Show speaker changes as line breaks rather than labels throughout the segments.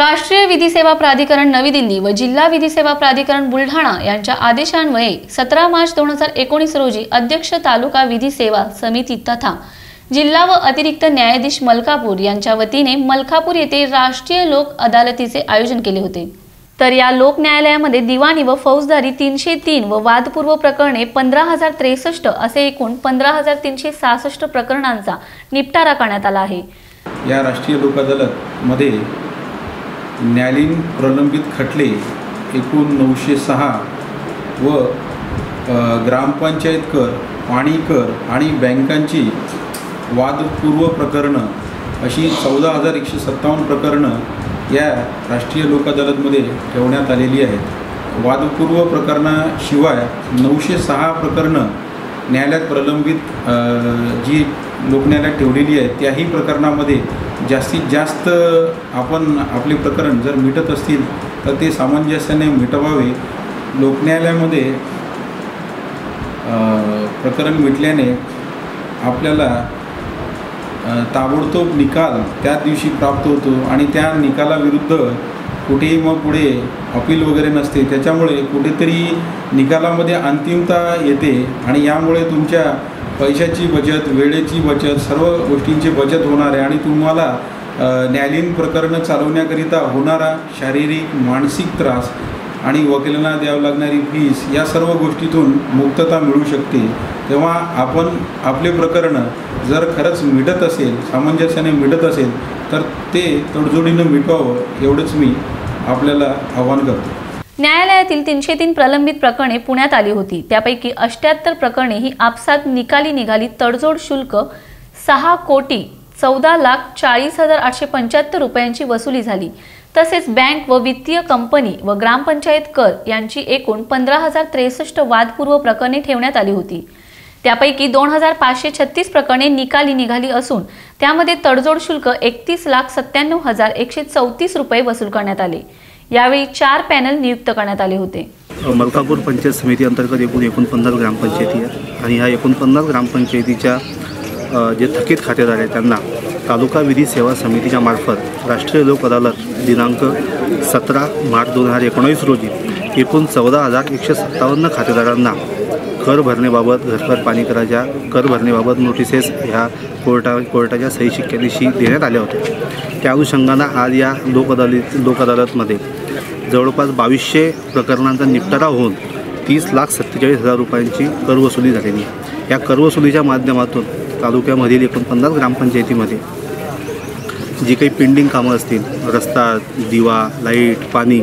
राष्ट्रीय विधी सेवा प्राधिकरण नवी दिल्ली व जिल्हा विधी सेवा प्राधिकरण बुलढाणा यांच्या आदेशान्वये सतरा मार्च दोन हजार एकोणीस रोजी अध्यक्ष तालुका विधी सेवा समिती तथा जिल्हा व अतिरिक्त न्यायाधीश मलकापूर यांच्या वतीने मलकापूर येथे राष्ट्रीय लोक अदालतीचे आयोजन केले होते. तर या लोक न्यायालयामध्ये दिवाणी व फौजदारी तीनशे तीन व वादपूर्व प्रकरणे पंधरा हजार त्रेसष्ट असे एकूण पंधरा हजार तीनशे सहासष्ट प्रकरणांचा निपटारा करण्यात आला आहे.
या राष्ट्रीय लोक अदालतमध्ये न्यायालयीन प्रलंबित खटले एकूण नऊशे सहा व ग्रामपंचायत कर पाणी कर आणि बँकांची वादपूर्व प्रकरणं अशी चौदा हजार एकशे सत्तावन्न प्रकरणं या राष्ट्रीय लोक अदालतमध्ये ठेवण्यात आलेली आहेत. वादपूर्व प्रकरणाशिवाय नऊशे सहा प्रकरणं न्यायालयात प्रलंबित जी लोकन्यायालयात ठेवलेली आहेत त्याही प्रकरणामध्ये जास्तीत जास्त आपण आपले प्रकरण जर मिटत असतील तर ते सामंजस्याने मिटवावे. लोकन्यायालयामध्ये प्रकरण मिटल्याने आपल्याला ताबडतोब निकाल त्याच दिवशी प्राप्त होतो आणि त्या निकालाविरुद्ध कुठेही मग पुढे अपील वगैरे नसते. त्याच्यामुळे कुठेतरी निकालामध्ये अंतिमता येते आणि यामुळे तुमच्या पैशाची बचत वेळेची बचत सर्व गोष्टींची बचत होणार आहे आणि तुम्हाला न्यायालयीन प्रकरणं चालवण्याकरिता होणारा शारीरिक मानसिक त्रास आणि वकिलांना द्यावं लागणारी फीस या सर्व गोष्टीतून मुक्तता मिळू शकते. तेव्हा आपण आपले प्रकरणं जर खरंच मिटत असेल सामंजस्याने मिटत असेल तर ते तडजोडीनं मिटवावं एवढंच मी आपल्याला आवाहन करतो.
न्यायालयातील तीनशे तीन प्रलंबित प्रकरणे पुण्यात आली होती. त्यापैकी अष्ट्याहत्तर प्रकरणे ही आपसात निकाली निघाली. तडजोड शुल्क सहा कोटी चौदा लाख चाळीस हजार आठशे पंच्याहत्तर रुपयांची वसुली झाली. तसेच बँक व वित्तीय कंपनी व ग्रामपंचायत कर यांची एकूण पंधरा हजार त्रेसष्ट वादपूर्व प्रकरणे ठेवण्यात आली होती. त्यापैकी दोन हजार पाचशे छत्तीस प्रकरणे निकाली निघाली असून त्यामध्ये तडजोड शुल्क एकतीस लाख सत्त्याण्णव हजार एकशे चौतीस रुपये वसूल करण्यात आले. यावेळी चार पॅनल नियुक्त करण्यात आले होते.
मलकापूर पंचायत समिती अंतर्गत एकूण एकोणपन्नास ग्रामपंचायती आहेत आणि ह्या एकोणपन्नास ग्रामपंचायतीच्या जे थकीत खातेदार आहेत त्यांना तालुका विधी सेवा समितीच्या मार्फत राष्ट्रीय लोक अदालत दिनांक सतरा मार्च दोन हजार एकोणीस रोजी एकूण चौदा हजार एकशे सत्तावन्न खातेदारांना कर भरण्याबाबत घरभर पाणी कराच्या कर भरण्याबाबत नोटिसेस ह्या कोर्टा कोर्टाच्या सही शिक्क्यादिशी देण्यात आल्या होत्या. त्या अनुषंगानं आज या लोक अदालत लोक अदालतमध्ये जवळपास बावीसशे प्रकरणांचा निपटारा होऊन तीस लाख सत्तेचाळीस हजार रुपयांची करवसुली झालेली या करवसुलीच्या माध्यमातून तालुक्यामधील एकोणपन्नास ग्रामपंचायतीमध्ये जी काही पेंडिंग कामं असतील रस्ता दिवा लाइट पाणी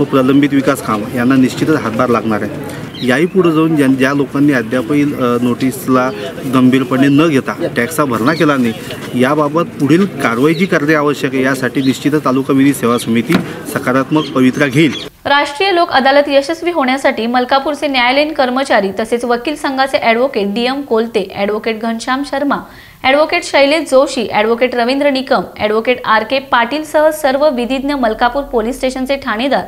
व प्रलंबित विकास कामं यांना निश्चितच हातभार लागणार आहे. याही पुढे जाऊन ज्या ज्या लोकांनी अद्यापही नोटीसला गंभीरपणे न घेता टॅक्सचा भरणा केला नाही याबाबत पुढील कारवाई जी करणे आवश्यक आहे यासाठी निश्चितच तालुका विधी सेवा समिती सकारात्मक पवित्रा घेईल.
राष्ट्रीय लोक अदालत यशस्वी होण्यासाठी मलकापूरचे न्यायालयीन कर्मचारी तसेच वकील संघाचे advocate D M Kolte advocate Ghanshyam Sharma advocate Shailesh Joshi advocate Ravindra Nikam advocate R K पाटीलसह सर्व विधिज्ञ मलकापूर पोलीस स्टेशनचे ठाणेदार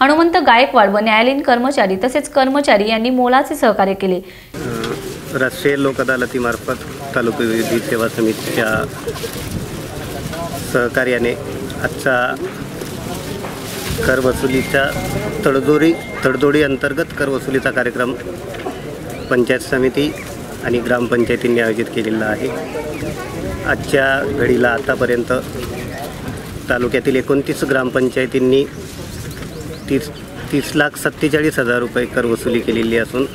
हनुमंत गायकवाड व न्यायालयीन कर्मचारी तसेच कर्मचारी यांनी मोलाचे सहकार्य केले.
राष्ट्रीय लोक अदालतीमार्फत तालुका विधी सेवा समितीच्या सहकार्याने आजचा करवसुलीच्या तडजोडी तडजोडी अंतर्गत करवसुलीचा कार्यक्रम पंचायत समिती आणि ग्रामपंचायतींनी आयोजित केलेला आहे. आजच्या घडीला आतापर्यंत तालुक्यातील एकोणतीस ग्रामपंचायतींनी तीस तीस लाख सत्तेचाळीस हजार रुपये कर वसुली केलेली असून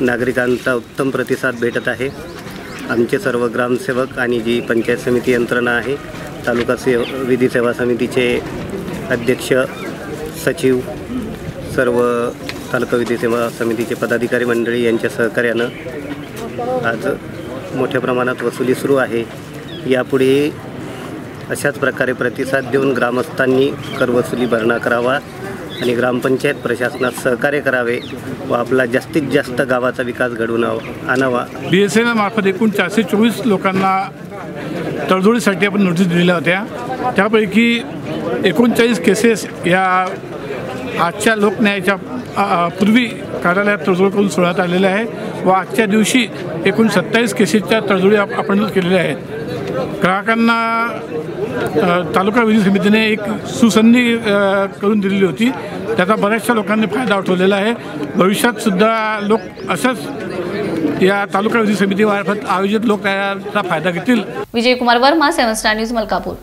नागरिकांचा उत्तम प्रतिसाद भेटत आहे. आमचे सर्व ग्रामसेवक आणि जी पंचायत समिती यंत्रणा आहे तालुका सेव विधी सेवा समितीचे अध्यक्ष सचिव सर्व तालुका विधी सेवा समितीचे पदाधिकारी मंडळी यांच्या सहकार्यानं आज मोठ्या प्रमाणात वसुली सुरू आहे. यापुढे अशाच प्रकारे प्रतिसाद देऊन ग्रामस्थांनी कर वसुली भरणा करावा. आणि ग्रामपंचायत प्रशासनात सहकार्य करावे व आपला जास्तीत जास्त गावाचा विकास घडवून आणावा.
बी एस एन मार्फत एकूण चारशे चोवीस लोकांना तडजोडीसाठी आपण नोटीस दिलेल्या होत्या. त्यापैकी एकोणचाळीस केसेस या आजच्या लोकन्यायाच्या पूर्वी कार्यालयात तडजोड करून सोडण्यात आलेल्या आहे व आजच्या दिवशी एकूण सत्तावीस केसेसच्या तडजोडी आप- आपण केलेल्या आहेत. ग्राहकांना तालुका विधी समितीने एक सुसंधी करून दिलेली होती. त्याचा बऱ्याचशा लोकांनी फायदा उठवलेला आहे. भविष्यात सुद्धा लोक असंच या तालुका विधी समितीमार्फत आयोजित लोक याचा फायदा घेतील.
Vijaykumar Verma seven star news Malkapur.